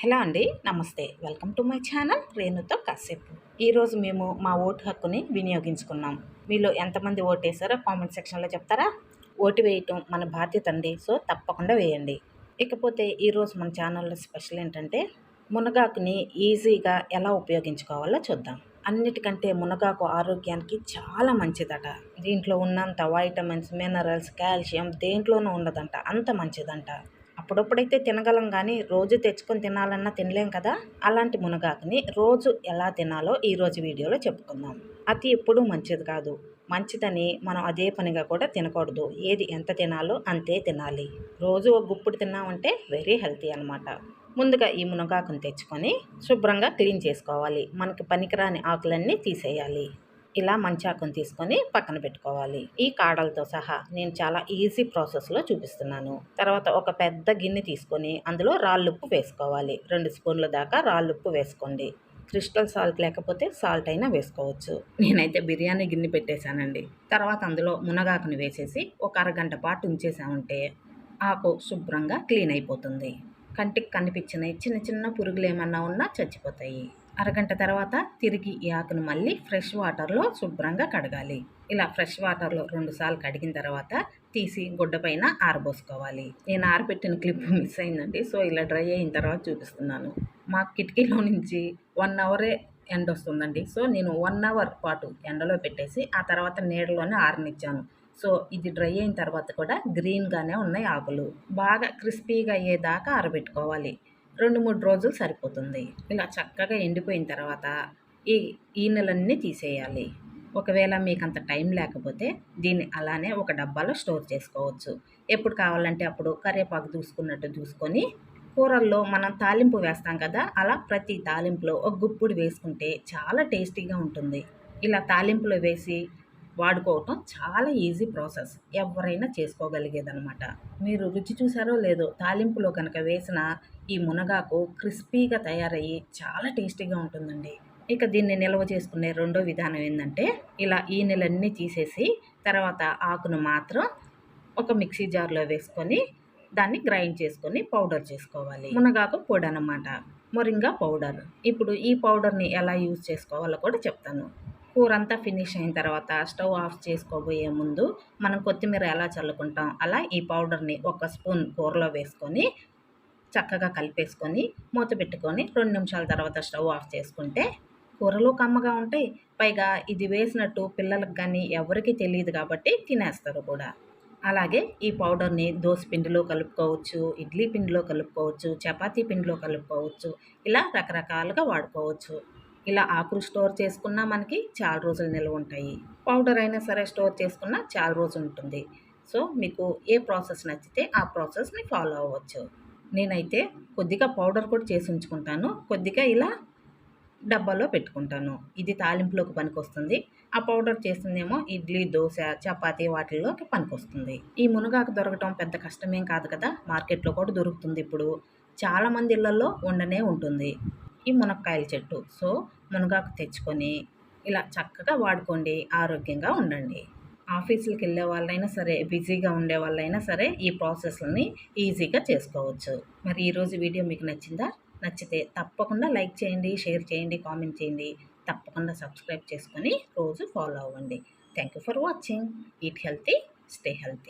Hello అండి నమస్తే. Welcome to my channel రేణుతో కాసేపు. ఈరోజు మేము మా ఓటు హక్కుని వినియోగించుకున్నాం. మీలో ఎంతమంది ఓటు వేసారో కామెంట్ సెక్షన్లో చెప్తారా? ఓటు వేయటం మన బాధ్యత అండి సో తప్పకుండా వేయండి. ఇకపోతే ఈరోజు మన ఛానల్లో స్పెషల్ ఏంటంటే మునగాకుని ఈజీగా ఎలా ఉపయోగించుకోవాలో చూద్దాం. అన్నిటికంటే మునగాకు ఆరోగ్యానికి చాలా మంచిదట. దీంట్లో ఉన్నంత వైటమిన్స్ మినరల్స్ కాల్షియం దేంట్లోనూ ఉండదంట. అంత మంచిదంట. అప్పుడప్పుడైతే తినగలం కానీ రోజు తెచ్చుకొని తినాలన్నా తినలేం కదా? అలాంటి మునగాకుని రోజు ఎలా తినాలో ఈరోజు వీడియోలో చెప్పుకుందాం. అతి ఎప్పుడూ మంచిది కాదు. మంచిదని మనం అదే పనిగా కూడా తినకూడదు. ఏది ఎంత తినాలో అంతే తినాలి. రోజు ఒక గుప్పుడు తిన్నామంటే వెరీ హెల్తీ అనమాట ముందుగా ఈ మునగాకుని తెచ్చుకొని శుభ్రంగా క్లీన్ చేసుకోవాలి. మనకి పనికిరాని ఆకులన్నీ తీసేయాలి. ఇలా మంచాకుని తీసుకొని పక్కన పెట్టుకోవాలి. ఈ కాడలతో సహా నేను చాలా ఈజీ ప్రాసెస్లో చూపిస్తున్నాను. తర్వాత ఒక పెద్ద గిన్నె తీసుకొని అందులో రాళ్ళుప్పు వేసుకోవాలి. రెండు స్పూన్ల దాకా రాళ్ళుప్పు వేసుకోండి. క్రిస్టల్ సాల్ట్ లేకపోతే సాల్ట్ అయినా వేసుకోవచ్చు. నేనైతే బిర్యానీ గిన్నె పెట్టేశానండి. తర్వాత అందులో మునగాకుని వేసేసి ఒక అరగంట పాటు ఉంచేసామంటే ఆకు శుభ్రంగా క్లీన్ అయిపోతుంది. కంటికి కనిపించిన చిన్న చిన్న పురుగులు ఏమన్నా ఉన్నా చచ్చిపోతాయి. అరగంట తర్వాత తిరిగి ఈ ఆకును మళ్ళీ ఫ్రెష్ వాటర్లో శుభ్రంగా కడగాలి. ఇలా ఫ్రెష్ వాటర్లో రెండుసార్లు కడిగిన తర్వాత తీసి గుడ్డ పైన ఆరబోసుకోవాలి. నేను ఆరబెట్టిన క్లిప్ మిస్ అయిందండి సో ఇలా డ్రై అయిన తర్వాత చూపిస్తున్నాను. మా కిటికీలో నుంచి వన్ అవరే ఎండ వస్తుందండి సో నేను వన్ అవర్ పాటు ఎండలో పెట్టేసి ఆ తర్వాత నీడలోనే ఆరనిచ్చాను. సో ఇది డ్రై అయిన తర్వాత కూడా గ్రీన్గానే ఉన్నాయి ఆకులు. బాగా క్రిస్పీగా అయ్యేదాకా ఆరబెట్టుకోవాలి. రెండు మూడు రోజులు సరిపోతుంది. ఇలా చక్కగా ఎండిపోయిన తర్వాత ఈ ఈనెలన్నీ తీసేయాలి. ఒకవేళ మీకు అంత టైం లేకపోతే దీన్ని అలానే ఒక డబ్బాలో స్టోర్ చేసుకోవచ్చు. ఎప్పుడు కావాలంటే అప్పుడు కరివేపాకు దూసుకున్నట్టు దూసుకొని కూరల్లో మనం తాలింపు వేస్తాం కదా అలా ప్రతి తాలింపులో ఒక గుప్పుడు వేసుకుంటే చాలా టేస్టీగా ఉంటుంది. ఇలా తాలింపులో వేసి వాడుకోవటం చాలా ఈజీ ప్రాసెస్. ఎవరైనా చేసుకోగలిగేదనమాట మీరు రుచి చూసారో లేదో తాలింపులో కనుక వేసిన ఈ మునగాకు క్రిస్పీగా తయారయ్యి చాలా టేస్టీగా ఉంటుందండి. ఇక దీన్ని నిల్వ చేసుకునే రెండో విధానం ఏంటంటే ఇలా ఈ నెలన్నీ తీసేసి తర్వాత ఆకును మాత్రం ఒక మిక్సీ జార్లో వేసుకొని దాన్ని గ్రైండ్ చేసుకొని పౌడర్ చేసుకోవాలి. మునగాకు పొడి అనమాట మొరింగా పౌడర్. ఇప్పుడు ఈ పౌడర్ని ఎలా యూజ్ చేసుకోవాలో కూడా చెప్తాను. కూర అంతా ఫినిష్ అయిన తర్వాత స్టవ్ ఆఫ్ చేసుకోబోయే ముందు మనం కొత్తిమీర ఎలా చల్లుకుంటాం అలా ఈ పౌడర్ని ఒక స్పూన్ కూరలో వేసుకొని చక్కగా కలిపేసుకొని మూత పెట్టుకొని రెండు నిమిషాల తర్వాత స్టవ్ ఆఫ్ చేసుకుంటే కూరలు కమ్మగా ఉంటాయి. పైగా ఇది వేసినట్టు పిల్లలకు కానీ ఎవరికి తెలియదు కాబట్టి తినేస్తారు కూడా. అలాగే ఈ పౌడర్ని దోశ పిండిలో కలుపుకోవచ్చు ఇడ్లీ పిండిలో కలుపుకోవచ్చు చపాతీ పిండిలో కలుపుకోవచ్చు ఇలా రకరకాలుగా వాడుకోవచ్చు. ఇలా ఆకులు స్టోర్ చేసుకున్నా మనకి చాలా రోజులు నిల్వ ఉంటాయి. పౌడర్ అయినా సరే స్టోర్ చేసుకున్నా చాలా రోజు ఉంటుంది. సో మీకు ఏ ప్రాసెస్ నచ్చితే ఆ ప్రాసెస్ని ఫాలో అవ్వచ్చు. నేనైతే కొద్దిగా పౌడర్ కూడా చేసి ఉంచుకుంటాను. కొద్దిగా ఇలా డబ్బాలో పెట్టుకుంటాను. ఇది తాలింపులోకి పనికొస్తుంది. ఆ పౌడర్ చేసిందేమో ఇడ్లీ దోశ చపాతి వాటిల్లోకి పనికొస్తుంది. ఈ మునగాకు దొరకటం పెద్ద కష్టమేం కాదు కదా? మార్కెట్లో కూడా దొరుకుతుంది ఇప్పుడు. చాలామంది ఇళ్ళలో ఉండనే ఉంటుంది. ఈ మునక్కాయల చెట్టు. సో మునగాకు తెచ్చుకొని ఇలా చక్కగా వాడుకోండి. ఆరోగ్యంగా ఉండండి. ఆఫీసులకు వెళ్ళే వాళ్ళైనా సరే బిజీగా ఉండే వాళ్ళైనా సరే ఈ ప్రాసెస్ని ఈజీగా చేసుకోవచ్చు. మరి ఈరోజు వీడియో మీకు నచ్చిందా? నచ్చితే తప్పకుండా లైక్ చేయండి షేర్ చేయండి కామెంట్ చేయండి. తప్పకుండా సబ్స్క్రైబ్ చేసుకొని రోజు ఫాలో అవ్వండి. Thank you for watching. Eat healthy stay healthy.